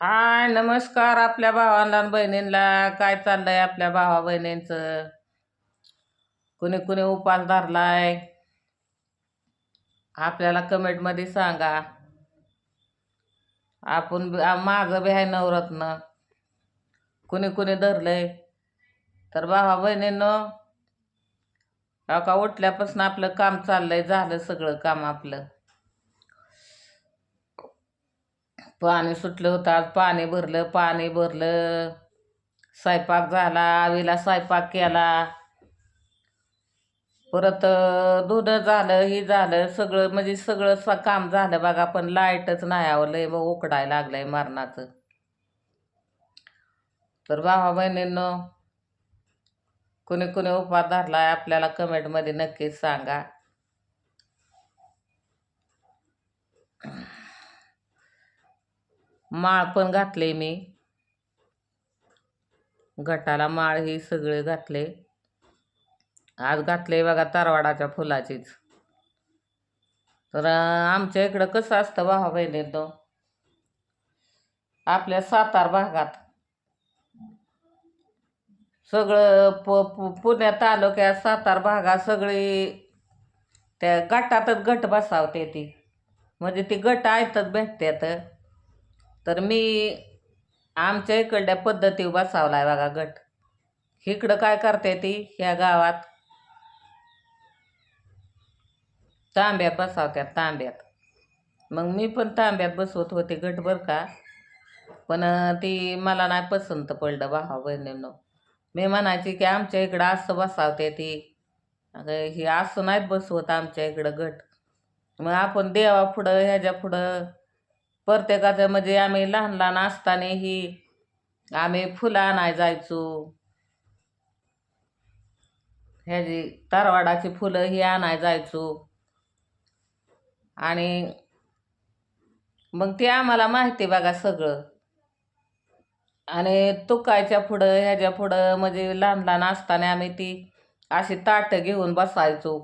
हाय नमस्कार आपल्या भावांना आणि बहिणींना. काय चाललंय आपल्या भावा बहिणींचं? कुणी कुणी उपास धरलाय? आपल्याला कमेंटमध्ये सांगा. आपण माझं बी आहे नवरत्न. कुणी कुणी धरलंय? तर भावा बहिणीनं का उठल्यापासून आपलं काम चाललंय झालं सगळं काम आपलं. पाणी सुटलं होतं आज पाणी भरलं पाणी भरलं. स्वयंपाक झाला आवीला स्वयंपाक केला. परत दूध धुणं झालं ही झालं सगळं म्हणजे सगळं स- काम झालं बघा पण लाईटच नाही आवडलंय मग उकडायला लागलंय मरणाचं. तर भावा बहिणींनो कुणी कुणी उपास धरलाय आपल्याला कमेंटमध्ये नक्कीच सांगा. माळ पण घातले मी. गटाला माळ ही सगळे घातले. आज घातले बघा तरवाडाच्या फुलाचीच. तर आमच्या इकडं कसं असतं भावा तो? आपल्या सातार भागात. सगळं प पु- पुण्या तालुक्यात सातार भागात सगळी त्या गटातच गट बसावते ती. म्हणजे ती गट ऐकत भेटतात तर मी आमच्या इकडल्या पद्धती बसावलाय बघा गट. इकडं काय करते ती? ह्या गावात. तांब्यात बसावत्यात तांब्यात. मग मी पण तांब्यात बसवत होते गट बरं का. पण ती मला नाही पसंत पडलं भावा बहिणींनो. मी म्हणायची की आमच्या इकडं असं बसावते ती. हे असं नाहीत बसवत आमच्या इकडं गट. मग आपण देवा पुढं ह्याच्या पुढं प्रत्येकाचं म्हणजे आम्ही लहान लहान असतानाही आम्ही फुलं आणाय जायचो. ह्याची तरवाडाची फुलं ही आणाय जायचो. आणि मग ते आम्हाला माहिती बघा सगळं. आणि तुकायच्या पुढं ह्याच्या पुढं म्हणजे लहान लहान असताना आम्ही ती अशी ताटं घेऊन बसायचो.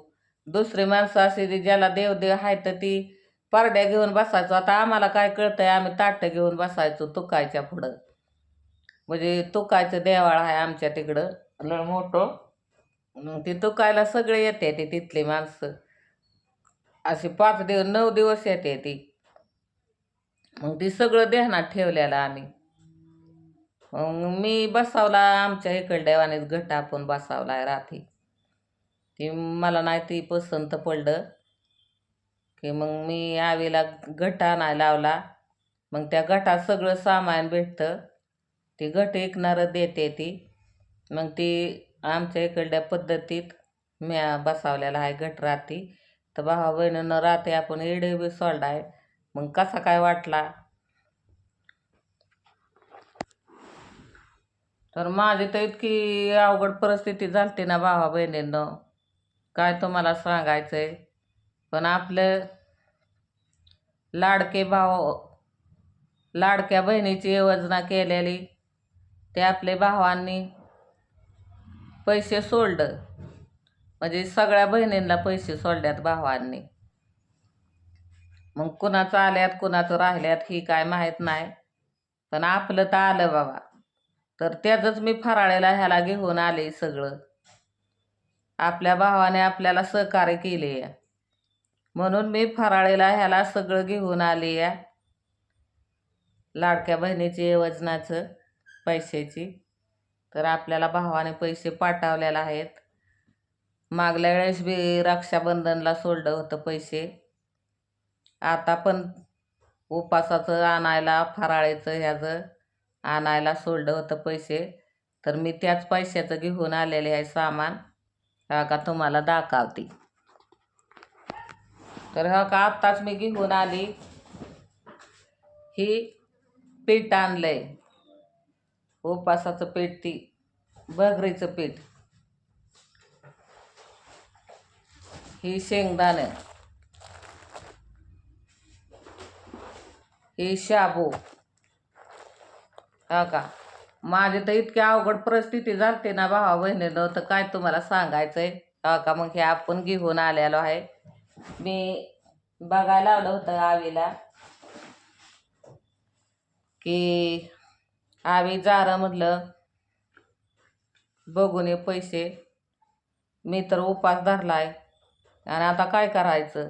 दुसरी माणसं अशी ज्याला देवदेव आहे तर ती पारड्या घेऊन बसायचो. आता आम्हाला काय कळतंय आम्ही ताटं घेऊन बसायचो तुकायच्या पुढं. म्हणजे तुकायचं देवाळ आहे आमच्या तिकडं. लय मोठं. मग ती तुकायला सगळे येते ती तिथली माणसं. अशी पाच दिवस नऊ दिवस येते ती. मग ती सगळं ध्यानात ठेवलेलं आम्ही. मग मी बसावला आमच्या इकडल्या घट गट आपण आहे रात्री. ती मला नाही ती पसंत पडलं. की मग मी आवीला गट आणायला लावला. मग त्या गटात सगळं सामान भेटतं. ती गट ऐकणारं देते ती. मग ती आमच्या इकडल्या पद्धतीत म्या बसावलेला आहे गट राहती तर भावा बहिणीनं राहते आपण एडे बी सोडलाय. मग कसा काय वाटला? तर माझी तर इतकी अवघड परिस्थिती झालती ना भावा बहिणींनं. काय तुम्हाला सांगायचंय? पण आपलं लाडके भाव लाडक्या बहिणीची योजना केलेली ते आपले भावांनी पैसे सोडलं. म्हणजे सगळ्या बहिणींना पैसे सोडल्यात भावांनी. मग कुणाचं आल्यात कुणाचं राहिल्यात ही काय माहीत नाही. पण आपलं तर आलं बाबा. तर त्याचंच मी फराळेला ह्याला घेऊन आले सगळं. आपल्या भावाने आपल्याला सहकार्य केले आहे म्हणून मी फराळेला ह्याला सगळं घेऊन आले या. लाडक्या बहिणीची वजनाचं पैशाची. तर आपल्याला भावाने पैसे पाठवलेले आहेत. मागल्या वेळेस बी रक्षाबंधनला सोडलं होतं पैसे. आता पण उपासाचं आणायला फराळेचं ह्याचं आणायला सोडलं होतं पैसे. तर मी त्याच पैशाचं घेऊन आलेले आहे सामान. का तुम्हाला दाखवते. तर हा का आत्ताच मी घेऊन आली? ही पीठ आणलंय. उपासाचं पीठ ती भगरीचं पीठ. ही शेंगदाणं ही शाबू. हा का? माझी तर इतकी अवघड परिस्थिती झालती ना भावा बहिणीनं तर काय तुम्हाला सांगायचंय? हा का? मग हे आपण घेऊन आलेलो आहे. मी बघायला आलं होतं आवीला की आवी जारं म्हटलं बघून ये पैसे. मी तर उपास धरलाय. आणि आता काय करायचं?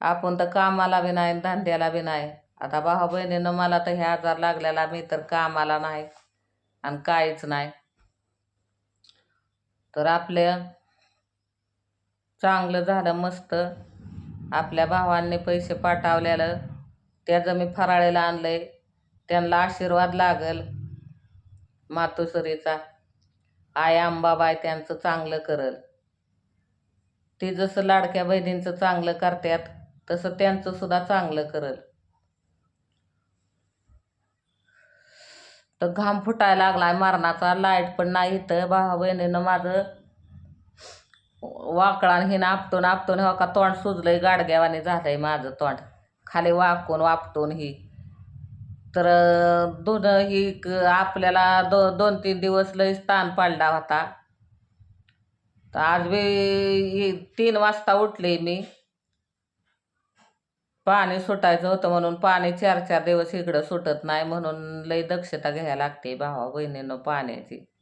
आपण तर कामाला बी नाही धंद्याला बी नाही. आता भाऊ बहिणीनं मला तर हे आजार लागलेला मी तर कामाला नाही आणि काहीच नाही. तर आपल्या चांगलं झालं मस्त. आपल्या भावांनी पैसे पाठवलेलं. त्याचं मी फराळीला आहे त्यांना आशीर्वाद लागल. मातोसरीचा आई अंबाबाई त्यांचं चांगलं करल. ते जसं लाडक्या बहिणींचं चांगलं करतात तसं त्यांचं सुद्धा चांगलं करल. तर घाम फुटायला लागलाय मरणाचा. लाइट पण नाही इथं. भावा बहिणीनं माझं वाकळान हे नापटून आपटून हो का तोंड सुजलंय गाडग्यावाने झालंय माझं तोंड. खाली वाकून वापटून ही. तर दोन ही क- आपल्याला दो दोन तीन दिवस लय ताण पडला होता. तर आज बी ही- तीन वाजता उठले मी. पाणी सुटायचं होतं म्हणून पाणी चार चार दिवस इकडं सुटत नाही म्हणून लय दक्षता घ्यायला लागते भावा बहिणीनं पाण्याची.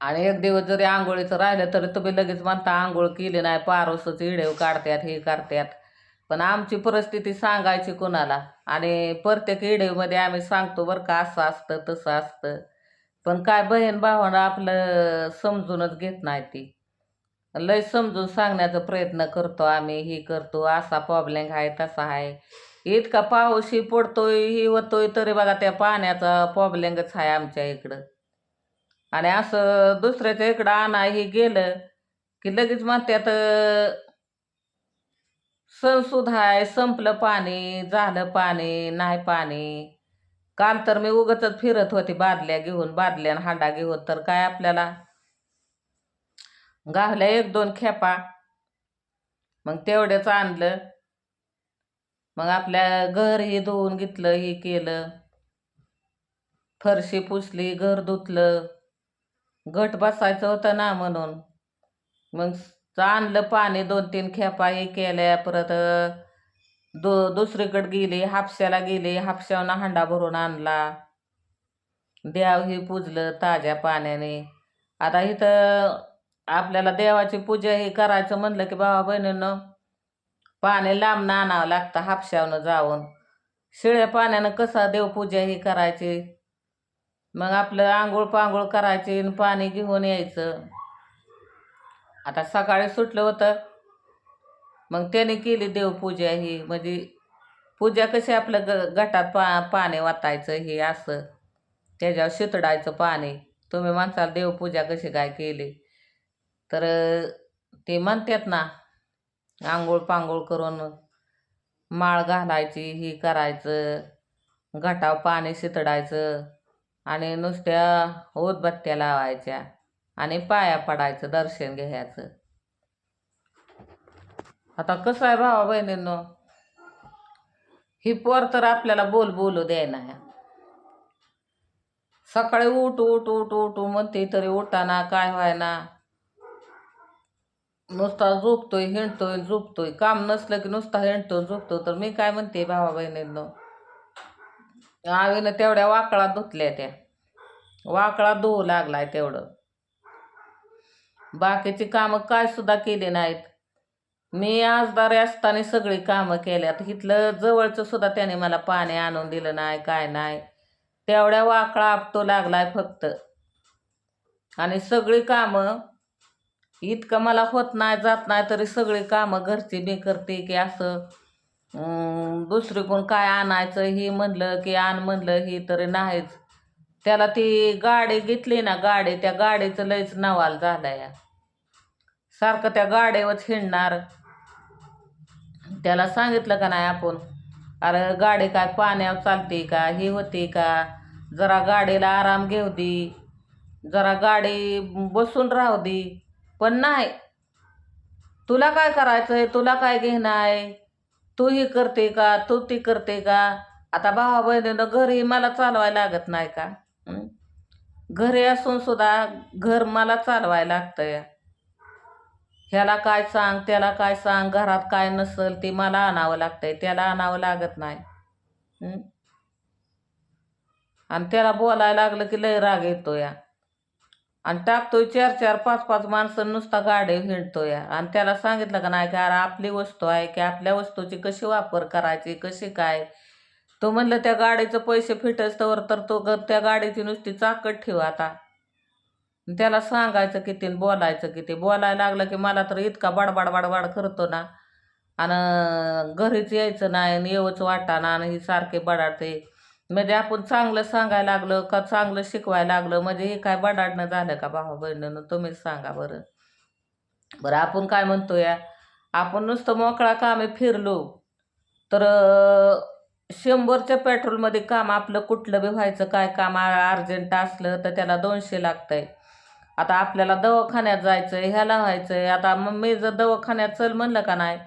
आणि एक दिवस जरी आंघोळीचं राहिलं तरी तुम्ही लगेच म्हणता आंघोळ केली नाही पारोसच इडेव काढतात हे काढतात पण आमची परिस्थिती सांगायची कोणाला? आणि प्रत्येक इडेवमध्ये आम्ही सांगतो बरं का असं असतं तसं असतं. पण काय बहीण भावानं आपलं समजूनच घेत नाही ती. लय समजून सांगण्याचा प्रयत्न करतो आम्ही ही करतो असा प्रॉब्लेम आहे तसा आहे. इतका पाऊसही पडतोय ही होतोय तरी बघा त्या पाण्याचा प्रॉब्लेमच आहे आमच्या इकडं. आणि असं दुसऱ्याच्या इकडं आणाही गेलं की लगेच म्हणतात सणसुद्धा आहे संपलं पाणी झालं पाणी नाही पाणी. काल तर मी उगतच फिरत होती बादल्या घेऊन बादल्या हांडा घेऊन. तर काय आपल्याला? गावल्या एक दोन खेपा. मग तेवढ्याच आणलं. मग आपल्या घर हे धुवून घेतलं हे केलं. फरशी पुसली घर धुतलं. घट बसायचं होतं ना म्हणून. मग आणलं पाणी दोन तीन खेपा हे केल्या परत दु दुसरीकडे गेली हापश्याला गेली हापश्यावनं हांडा भरून आणला. देव पुजलं पूजलं ताज्या पाण्याने. आता इथं आपल्याला देवाची पूजा हे करायचं म्हणलं की बाबा बहिणीनं पाणी लांबनं आणावं लागतं हापशावनं जाऊन. शिळ्या पाण्यानं कसं देवपूजा ही करायची? मग आपलं आंघोळ पांघोळ करायची आणि पाणी घेऊन यायचं. आता सकाळी सुटलं होतं. मग त्याने केली देवपूजा ही. म्हणजे पूजा कशी आपलं ग गटात पा पाणी वाटायचं हे असं. त्याच्यावर शितडायचं पाणी. तुम्ही म्हणसाल देवपूजा कशी काय केली. तर ते म्हणतात ना आंघोळ पांघोळ करून माळ घालायची ही करायचं. घटाव पाणी शितडायचं. आणि नुसत्या उदबत्त्या लावायच्या आणि पाया पडायचं दर्शन घ्यायचं. आता कसं आहे भावा बहिणींनो? ही पोर तर आपल्याला बोल बोलू द्यायना ह्या. सकाळी उठ उठ उठ उठ म्हणते तरी उठाना काय व्हायना? नुसता झोपतोय हिंडतोय झोपतोय. काम नसलं की नुसता हिंडतो झोपतो तर मी काय म्हणते भावा बहिणींनो? आवीनं तेवढ्या वाकळा धुतल्या त्या. वाकळा धुवू लागलाय तेवढं. बाकीची कामं काय सुद्धा केली नाहीत. मी आजदारी असताना सगळी कामं केल्यात. इथलं जवळचं सुद्धा त्याने मला पाणी आणून दिलं नाही काय नाही. तेवढ्या वाकळा आपतो लागलाय फक्त. आणि सगळी कामं इतकं मला होत नाही जात नाही तरी सगळी कामं घरची मी करते की असं दुसरीकडून काय आणायचं? हे म्हणलं की आण म्हणलं ही तरी नाहीच. त्याला ती गाडी घेतली ना गाडी त्या गाडीचं लयच नवाल झाला या सारखं त्या गाडीवरच हिंडणार. त्याला सांगितलं का नाही आपण? अरे गाडी काय पाण्यावर चालते का? ही होते का? जरा गाडीला आराम घेऊ दे. जरा गाडी बसून राहू दे. पण नाही. तुला काय करायचं आहे तुला काय घेणं आहे? तू हे करते का? तू ती करते का? आता भावा बहिणीनं घरही मला चालवायला लागत नाही का? घरी असून सुद्धा घर मला चालवायला लागतंय. ह्याला काय सांग त्याला काय सांग घरात काय नसेल ते मला आणावं लागतंय त्याला आणावं लागत नाही. आणि त्याला बोलायला लागलं की लय राग येतो या आणि टाकतोय चार चार पाच पाच माणसं नुसता गाडी हिंडतोय. आणि त्याला सांगितलं का नाही की अरे आपली वस्तू आहे की आपल्या वस्तूची कशी वापर करायची कशी काय? तो म्हणलं त्या गाडीचं पैसे फिटस्तवर तर तो ग त्या गाडीची नुसती चाकट ठेव आता. त्याला सांगायचं किती बोलायचं किती बोलायला लागलं की मला तर इतका बडबड बडबड करतो ना. आणि घरीच यायचं नाही आणि येऊच वाटाना आणि ही सारखे बडाडते. म्हणजे आपण चांगलं सांगायला लागलं का चांगलं शिकवायला लागलं? म्हणजे हे काय बडाडणं झालं का भावा बहिणीनं? तुम्हीच सांगा बरं. बरं आपण काय म्हणतो या आपण नुसतं मोकळा कामे फिरलो तर शंभरच्या पेट्रोलमध्ये काम आपलं कुठलं बी व्हायचं काय काम अर्जंट असलं तर त्याला दोनशे लागतंय. आता आपल्याला दवाखान्यात जायचं आहे ह्याला व्हायचं आहे आता मग मी जर दवाखान्यात चल म्हणलं का नाही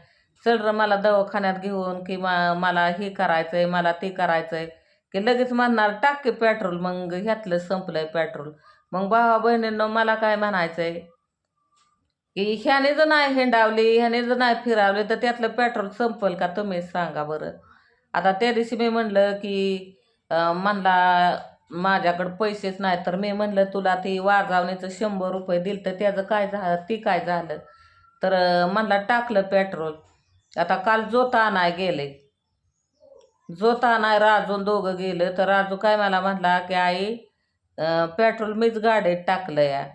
चल र मला दवाखान्यात घेऊन किंवा मला हे करायचं आहे मला ते करायचं आहे की लगेच म्हणणार टाक की पेट्रोल मग ह्यातलं संपलंय पेट्रोल मग भावा बहिणींनो मला काय म्हणायचं आहे की ह्याने जर नाही हिंडावली ह्याने जर नाही फिरावले तर त्यातलं पेट्रोल संपल का तुम्हीच सांगा बरं? आता त्या दिवशी मी म्हणलं की म्हणला माझ्याकडं पैसेच नाही. तर मी म्हणलं तुला ती वाजवणीचं शंभर रुपये दिलं तर त्याचं काय झालं ती काय झालं? तर अं, म्हणला टाकलं पेट्रोल आता काल जोता आणाय गेले. जोता राजून दोघं गेलं. तर राजू काय मला म्हटला की आई पेट्रोल मीच गाडीत टाकलं या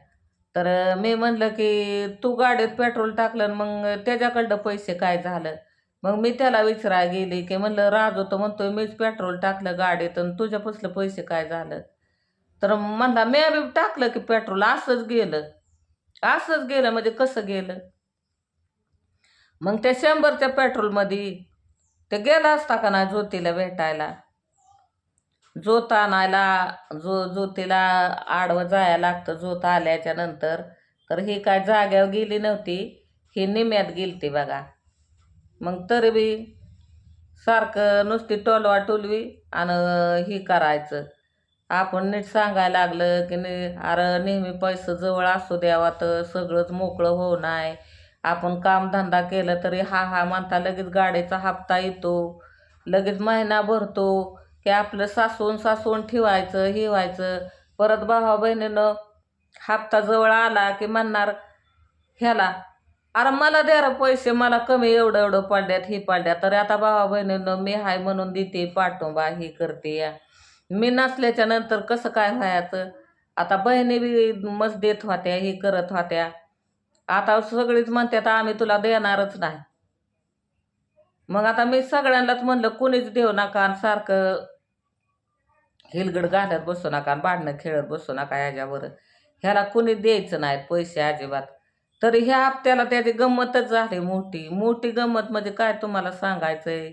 तर मी म्हणलं की तू गाडीत पेट्रोल टाकलं आणि मग त्याच्याकडं पैसे काय झालं? मग मी त्याला विचारायला गेली की म्हणलं राजू तर म्हणतोय मीच पेट्रोल टाकलं गाडीत आणि तुझ्यापासलं पैसे काय झालं? तर म्हणला मी बी टाकलं की पेट्रोल असंच गेलं. असंच गेलं म्हणजे कसं गेलं? मग त्या शंभरच्या पेट्रोलमध्ये ते गेला असता का नाही ज्योतीला भेटायला? जोत आणायला जो ज्योतीला आडवं जायला लागतं जोत आल्याच्यानंतर. तर ही काय जाग्यावर गेली नव्हती ही निम्यात गेलती बघा. मग तरी बी सारखं नुसती टोलवा टोलवी आणि ही करायचं. आपण नीट सांगायला लागलं की नी अरे नेहमी पैसे जवळ असू द्यावा तर सगळंच मोकळं होऊ नाही आपण कामधंदा केलं तरी हा हा म्हणता लगेच गाडीचा हप्ता येतो. लगेच महिना भरतो की आपलं सासून सासून ठेवायचं हे व्हायचं. परत भावा बहिणीनं हप्ता जवळ आला की म्हणणार ह्याला अरे मला द्या रे पैसे मला कमी एवढं एवढं पाडल्यात हे पडल्यात तर आता भावा बहिणीनं मी हाय म्हणून देते पाठोंबा ही करते या. मी नसल्याच्या नंतर कसं काय व्हायचं? आता बहिणी बी मस्त देत होत्या हे करत होत्या. आता सगळीच म्हणतात आम्ही तुला देणारच नाही. मग आता मी सगळ्यांनाच म्हणलं कोणीच देऊ नका आणि सारखं हिलगड घालत बसू नका आणि भांडणं खेळत बसू नका याच्यावर. ह्याला कोणी द्यायचं नाहीत पैसे अजिबात. तरी ह्या हप्त्याला त्याची गंमतच झाली मोठी. मोठी गंमत म्हणजे काय तुम्हाला सांगायचंय?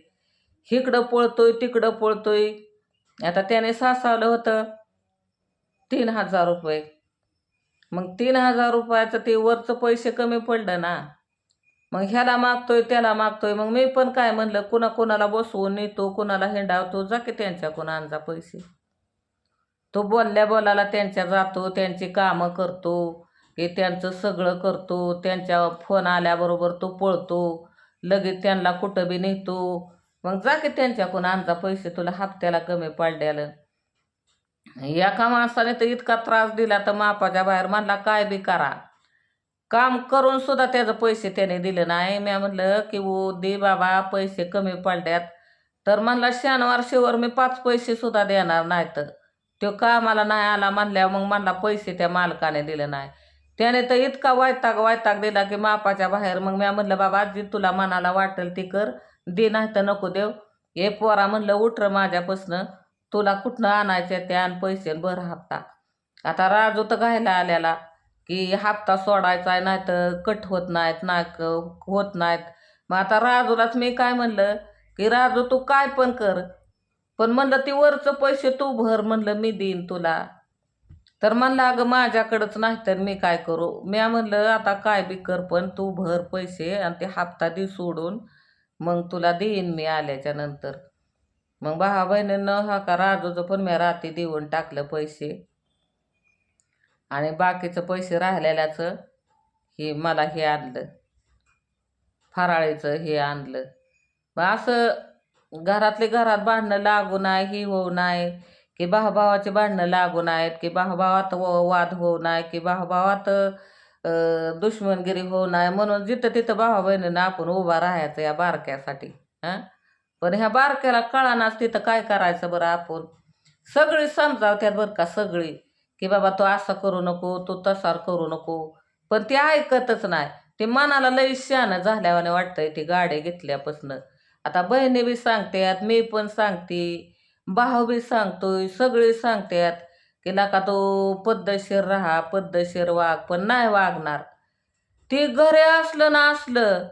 इकडं पळतोय तिकडं पळतोय. आता त्याने सासावलं होतं तीन हजार रुपये. मग तीन हजार रुपयाचं ते वरचं पैसे कमी पडलं ना मग ह्याला मागतोय त्याला मागतोय मग मी पण काय म्हणलं कुणा कुणाला बसवून नेतो कुणाला हिंडावतो जा की त्यांच्याकडून आणजा पैसे. तो बोलल्या बोलायला त्यांच्या जातो त्यांची कामं करतो हे त्यांचं सगळं करतो त्यांच्या फोन आल्याबरोबर तो पळतो लगेच त्यांना कुठं बी नेतो. मग जा की त्यांच्याकडून आणजा पैसे तुला हप्त्याला कमी पडल्यालं एका माणसाने तर इतका त्रास दिला तर मापाच्या बाहेर म्हणला काय बी करा. काम करून सुद्धा त्याचं पैसे त्याने दिले नाही. मी म्हणलं की ओ दे बाबा पैसे कमी पडल्यात. तर म्हणला शनिवार शिवर मी पाच पैसे सुद्धा देणार नाही तर तो कामाला नाही आला म्हणल्या मग म्हणला पैसे त्या मालकाने दिले नाही. त्याने तर इतका वायताग वायताग दिला की मापाच्या बाहेर मग मी म्हणलं बाबा आजी तुला मनाला वाटेल ती कर. दे नाही तर नको देव हे पोरा म्हणलं उठर माझ्यापासनं. तुला कुठनं आणायचे ते आण पैसे आणि हप्ता. आता राजू तर घायला आलेला की हप्ता सोडायचा आहे नाही तर कट होत नाहीत नाही होत नाहीत. मग आता राजूलाच मी काय म्हणलं की राजू तू काय पण कर. पण म्हणलं ती वरचं पैसे तू भर म्हणलं मी देईन तुला. तर म्हणलं अगं माझ्याकडंच नाही तर मी काय करू? मी म्हणलं आता काय बी कर पण तू भर पैसे आणि ते हप्ता दे सोडून. मग तुला देईन मी आल्याच्यानंतर. मग भावा बहिणीनं हा का राजूचं पण मी रात्री देऊन टाकलं पैसे. आणि बाकीचं पैसे राहिलेल्याचं हे मला हे आणलं. फराळीचं हे आणलं. मग असं घरातले घरात भांडणं लागू नाही ही होऊ नाही की भावाभावाचे भांडणं लागू आहेत की भावाभावात व- वाद होऊ नाही की भावाभावात दुश्मनगिरी होऊ नाही. म्हणून जिथं तिथं भावा बहिणीनं आपण उभा राहायचं या बारक्यासाठी. हां? पण ह्या बारक्याला कळानाच तिथं काय करायचं बरं आपण? सगळी समजावत्यात बरं का सगळी की बाबा तू असं करू नको तू तसार करू नको. पण ते ऐकतच नाही. ते मनाला लई शानं झाल्यावाने वाटतंय ती गाडी घेतल्यापासनं. आता बहिणी बी सांगतात मी पण सांगते भाऊ बी सांगतोय सगळी सांगतात की नका तो पद्धतशीर राहा पद्धतशीर वाघ पण नाही वागणार. ते घरे असलं ना असलं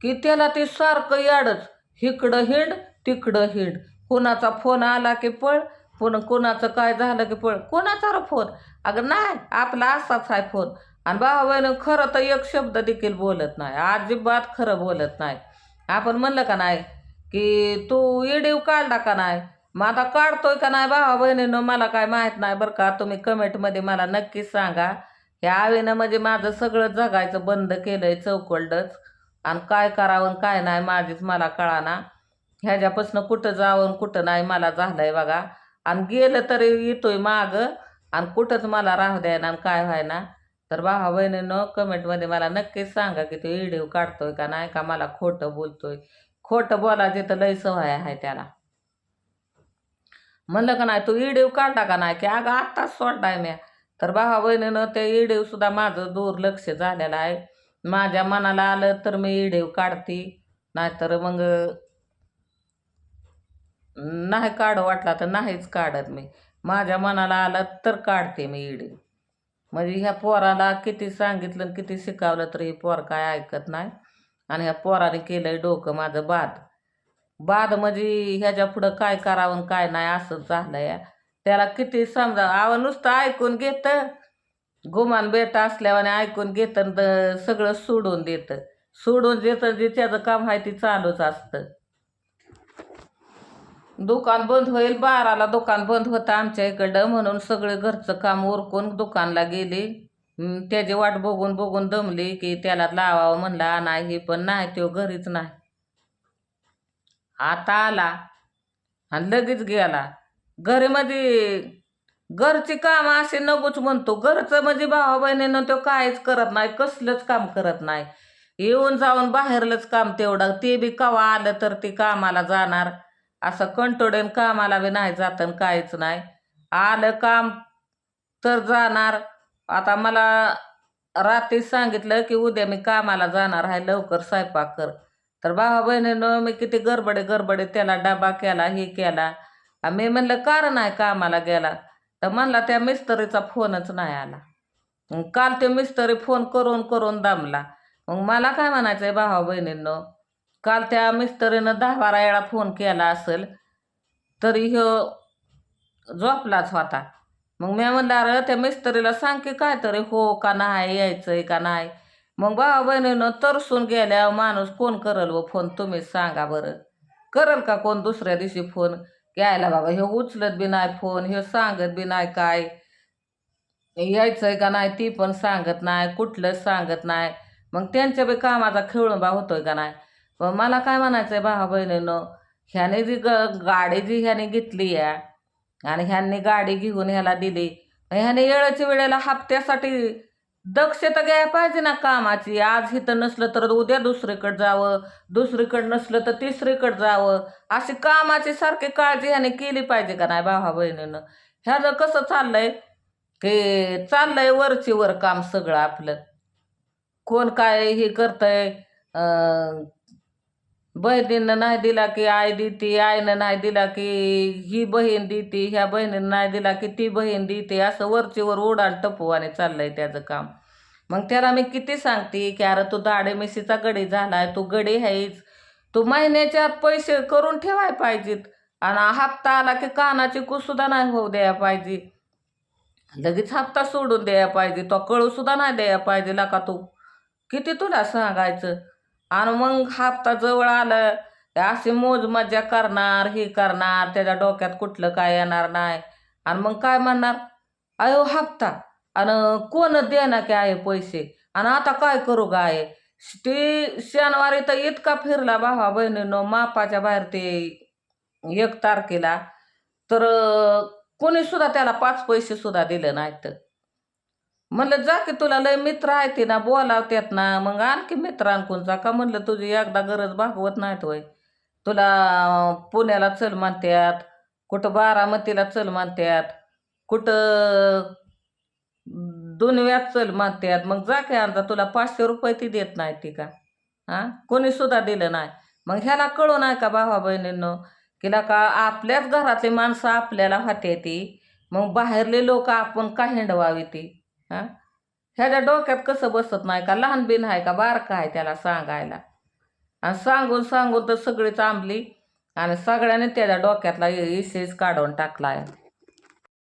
की त्याला ते सारखं याडच. इकडं हिंड तिकडं हिंड. कोणाचा फोन आला की पळ पुन्हा कोणाचं काय झालं की पळ. कोणाचा रे फोन? अगं नाही आपला असाच आहे फोन. आणि भावानं खरं तर एक शब्द देखील बोलत नाही. अजिबात खरं बोलत नाही. आपण म्हणलं का नाही की तू इडीव काढला का नाही? मग आता काढतोय का नाही भावा बहिणीनं मला काय माहीत नाही बरं का. तुम्ही कमेंटमध्ये मला नक्कीच सांगा. ह्या आवीनं म्हणजे माझं सगळं जगायचं बंद केलंय चौकल्डच. आणि काय करावं आणि काय नाही माझीच मला कळाना. ह्याच्यापासून कुठं जावं आणि कुठं नाही मला झालंय बघा. आणि गेलं तरी येतोय मागं आणि कुठंच मला राहू द्यायना आणि काय व्हायना. तर भावा बहिणीनं कमेंटमध्ये मला नक्कीच सांगा की तो व्हिडिओ काढतोय का नाही का मला खोटं बोलतोय. खोटं बोलायचे तर लय सवय आहे त्याला. म्हणलं का नाही तू व्हिडिओ काढला का नाही की अगं आत्ताच सोडलाय म्या. तर भावा बहिणीनं ते व्हिडिओ सुद्धा माझं दुर्लक्ष झालेलं आहे. माझ्या मनाला आलं तर मी व्हिडिओ काढते. नाहीतर मग नाही काढ वाटला तर नाहीच काढत मी. माझ्या मनाला आलं तर काढते मी व्हिडिओ म्हणजे ह्या पोराला किती सांगितलं आणि किती शिकावलं तर हे पोर काय ऐकत नाही. आणि ह्या पोराने केलंय डोकं माझं बाद. बाद म्हणजे ह्याच्या पुढं काय करावं काय नाही असंच झालंय. त्याला किती समजा आव नुसतं ऐकून घेतं. गुमान बेटा असल्यावाने ऐकून घेतं द- सगळं सोडून देतं. सोडून देतं जे त्याचं काम आहे ते चालूच असतं. दुकान बंद होईल बाराला दुकान बंद होतं आमच्या इकडं म्हणून सगळे घरचं काम उरकून दुकानला गेली. त्याची वाट बघून बघून दमली की त्याला लावावं म्हणला नाही हे पण नाही तो घरीच नाही. आता आला आणि लगेच गेला. घरीमध्ये घरची काम असे नकोच म्हणतो. घरचं म्हणजे भावा बहिणीनं तो काहीच करत नाही कसलंच काम करत नाही. येऊन जाऊन बाहेरलंच काम तेवढं. ते बी कवा आलं तर ते कामाला जाणार. असं कंटोडेन कामाला बी नाही जात आणि काहीच नाही. आलं काम तर जाणार. आता मला रात्री सांगितलं की उद्या मी कामाला जाणार आहे लवकर स्वयंपाक कर. तर भावा बहिणीनं मी किती गडबडे गडबडे त्याला डबा केला हे केला. मी म्हणलं कारण आहे कामाला गेला. तर म्हणला त्या मिस्त्रीचा फोनच नाही आला. मग काल ते मिस्त्री फोन करून करून दमला. मग मला काय म्हणायचं आहे भावा बहिणींनो काल त्या मिस्त्रीनं दहा बारा वेळा फोन केला असेल तरी ह्यो झोपलाच होता. मग मी म्हणलं अरे त्या मिस्त्रीला सांग की काय तरी हो का नाही यायचंय का नाही? मग भावा बहिणीनं तरसून गेल्या माणूस कोण करल व फोन तुम्हीच सांगा बरं. करल का कोण दुसऱ्या दिवशी फोन? यायला बाबा हे उचलत बी नाही फोन हे सांगत बी नाही काय. यायचंय का नाही ती पण सांगत नाही कुठलंच सांगत नाही. मग त्यांच्या बी कामाचा खेळूंबा होतोय का नाही? पण मला काय म्हणायचंय भावा बहिणीनं ह्याने जी ग गाडी जी ह्याने घेतली आहे आणि ह्यांनी गाडी घेऊन ह्याला दिली ह्याने येळाच्या वेळेला हप्त्यासाठी दक्षता घ्यायला पाहिजे ना कामाची. आज इथं नसलं तर उद्या दुसरीकडे जावं. दुसरीकडे नसलं तर तिसरीकडे जावं. अशी कामाची सारखी काळजी ह्याने केली पाहिजे का नाही भावा बहिणीनं? ह्याचं कसं चाललंय? की चाललंय वरची वर काम सगळं आपलं. कोण काय हे करतंय? बहिणीनं नाही दिला की आई देते आईनं नाही दिला की ही बहीण देते ह्या बहिणीनं नाही दिला की ती बहीण देते असं वरची वर उडान टपवाने चाललंय त्याचं काम. मग त्याला मी किती सांगते की अरे तू दाढे मिशीचा गडी झालाय तू गडी आहेच तू महिन्याच्या पैसे करून ठेवाय पाहिजेत. आणि हप्ता आला की कानाची कुसुद्धा नाही होऊ द्यायला पाहिजे. लगेच हप्ता सोडून द्यायला पाहिजे. तो कळूसुद्धा नाही द्यायला पाहिजे. का तू. किती तुला सांगायचं? आणि मग हप्ता जवळ आलं अशी मोज करणार हे करणार त्याच्या डोक्यात कुठलं काय येणार नाही. आणि मग काय म्हणणार? अयो हप्ता. आणि कोण देणार की आहे पैसे? आणि आता काय करू काय ते शनिवारी तर इतका फिरला भावा बहिणीनं मापाच्या बाहेर ते एक तारखेला. तर कोणी सुद्धा त्याला पाच पैसे सुद्धा दिले नाहीत. म्हणलं जा की तुला लय मित्र आहे ते ना बोलावत्यात ना. मग आणखी मित्र आणखून जा का? म्हणलं तुझी एकदा गरज भागवत नाहीत होय. तुला पुण्याला चल म्हणतात कुठं बारामतीला चल म्हणतात कुठं दुनव्यात चल म्हणतात मग जा की आणजा तुला पाचशे रुपये ती देत नाही ती का? हां? कोणीसुद्धा दिलं नाही. मग ह्याला कळू नाही का भावा बहिणींनो किला का आपल्याच घरातली माणसं आपल्याला होते ती मग बाहेरले लोक आपण का हिंडवावी ती? हां? ह्याच्या डोक्यात कसं बसत नाही का? लहान बिन आहे का? बारका आहे त्याला सांगायला. आणि सांगून सांगून तर सगळीच आंबली आणि सगळ्यांनी त्याच्या डोक्यातला इशेच काढून टाकला आहे